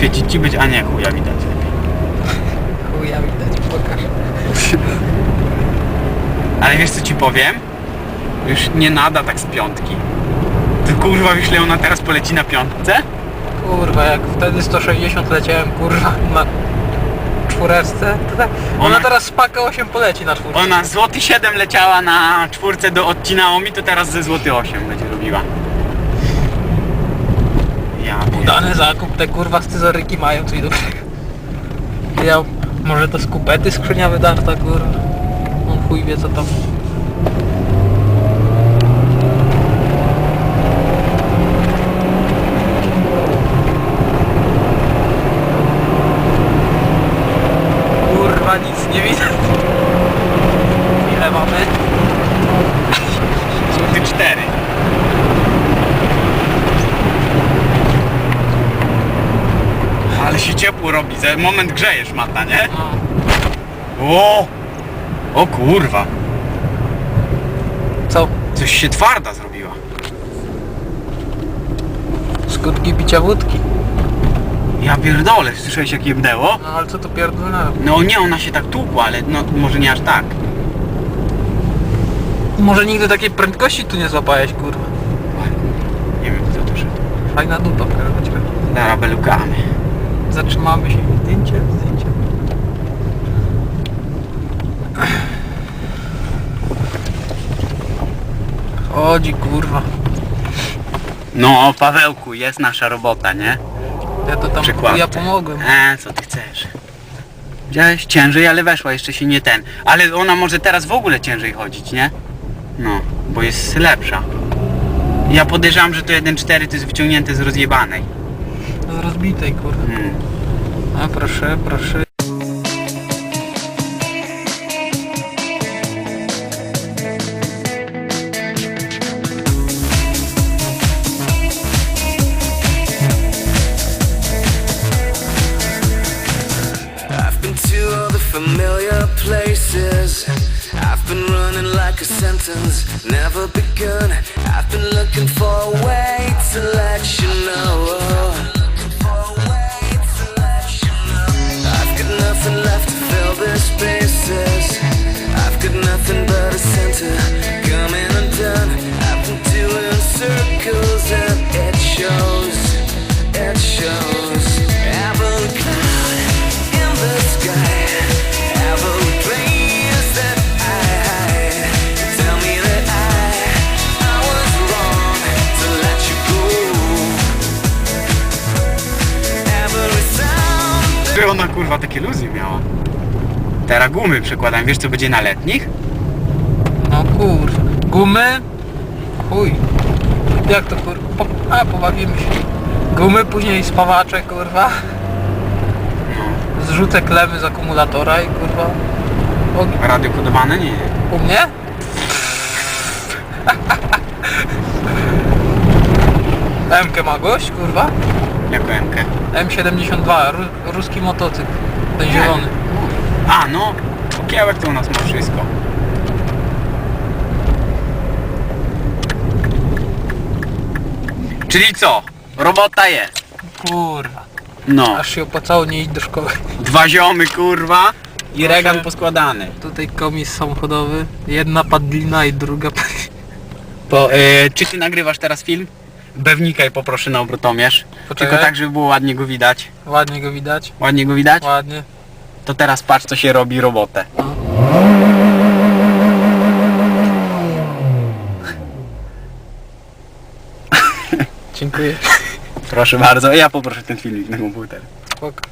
Świecić ci być, a nie chuja widać lepiej. Chuja widać, pokaż. Ale wiesz co ci powiem? Już nie nada tak z piątki. Ty kurwa wiesz ile ona teraz poleci na piątce? Kurwa, jak wtedy 160 leciałem, kurwa, na czwóreczce, to tak. Ona, Ona- teraz z paka 8 poleci na czwórce. Ona złoty 7 leciała na czwórce do odcinało mi, to teraz ze złoty 8 będzie robiła. Ja Udany zakup, te kurwa scyzoryki mają coś dobrego. Ja, może to z kupety skrzynia wydarta, kurwa. On chuj wie co tam. Kurwa, nic nie widać. Ile mamy? Złoty 4. Ale robi, za moment grzejesz mata, nie? No. O! O kurwa, Co? coś się twarda zrobiła. Skutki picia wódki. Ja pierdolę, słyszałeś jak jebnęło? No ale co to pierdolnęło? No nie, ona się tak tłukła, ale no może nie aż tak. Może nigdy takiej prędkości tu nie złapałeś, kurwa. Nie wiem kto to szedł. Fajna dupa, kurwa. Dobra, belukamy. Zatrzymamy się. Zdjęcie, zdjęcie. Chodzi, kurwa. No, Pawełku, jest nasza robota, nie? Ja to tam Przykład. ja pomogłem. E, co ty chcesz? Widziałeś? Ciężej, ale weszła, jeszcze się nie ten. Ale ona może teraz w ogóle ciężej chodzić, nie? No, bo jest lepsza. Ja podejrzewam, że to 1.4 to jest wyciągnięte z rozjebanej. Z rozbitej, kurwa. Hmm. A proszę, proszę. I've been to all the familiar places. I've been running like a sentence, never begun. I've been looking for a way to let you know. Circles and it shows. It shows. Every cloud in the sky. Every place that I hide. Tell me that I, I was wrong to let you go. Every sound. Że ona kurwa takie luzy miała. Teraz gumy przekładam, wiesz co będzie na letnich? No kurwa. Gumy? Chuj. Jak to kurwa? Po, a, pobawimy się. Gumy, później spawacze, kurwa. Zrzucę klemy z akumulatora i kurwa. Ogień. Radio kodowane? Nie. U mnie? MK ma gość, kurwa? Jako MK. M72, ru, ruski motocykl. Ten zielony. A no, okiełek to u nas ma wszystko. Czyli co? Robota jest. Kurwa. No. Aż się opłacało nie iść do szkoły. Dwa ziomy kurwa i Proszę. regan poskładany. Tutaj komis samochodowy. Jedna padlina i druga padlina. To, y, czy ty nagrywasz teraz film? Bewnikaj poproszę na obrotomierz. Poczekaj. Tylko tak, żeby było ładnie go widać. Ładnie go widać. Ładnie go widać? Ładnie. To teraz patrz co się robi robotę. Dziękuję. Proszę bardzo, ja poproszę ten filmik na komputer. Spoko.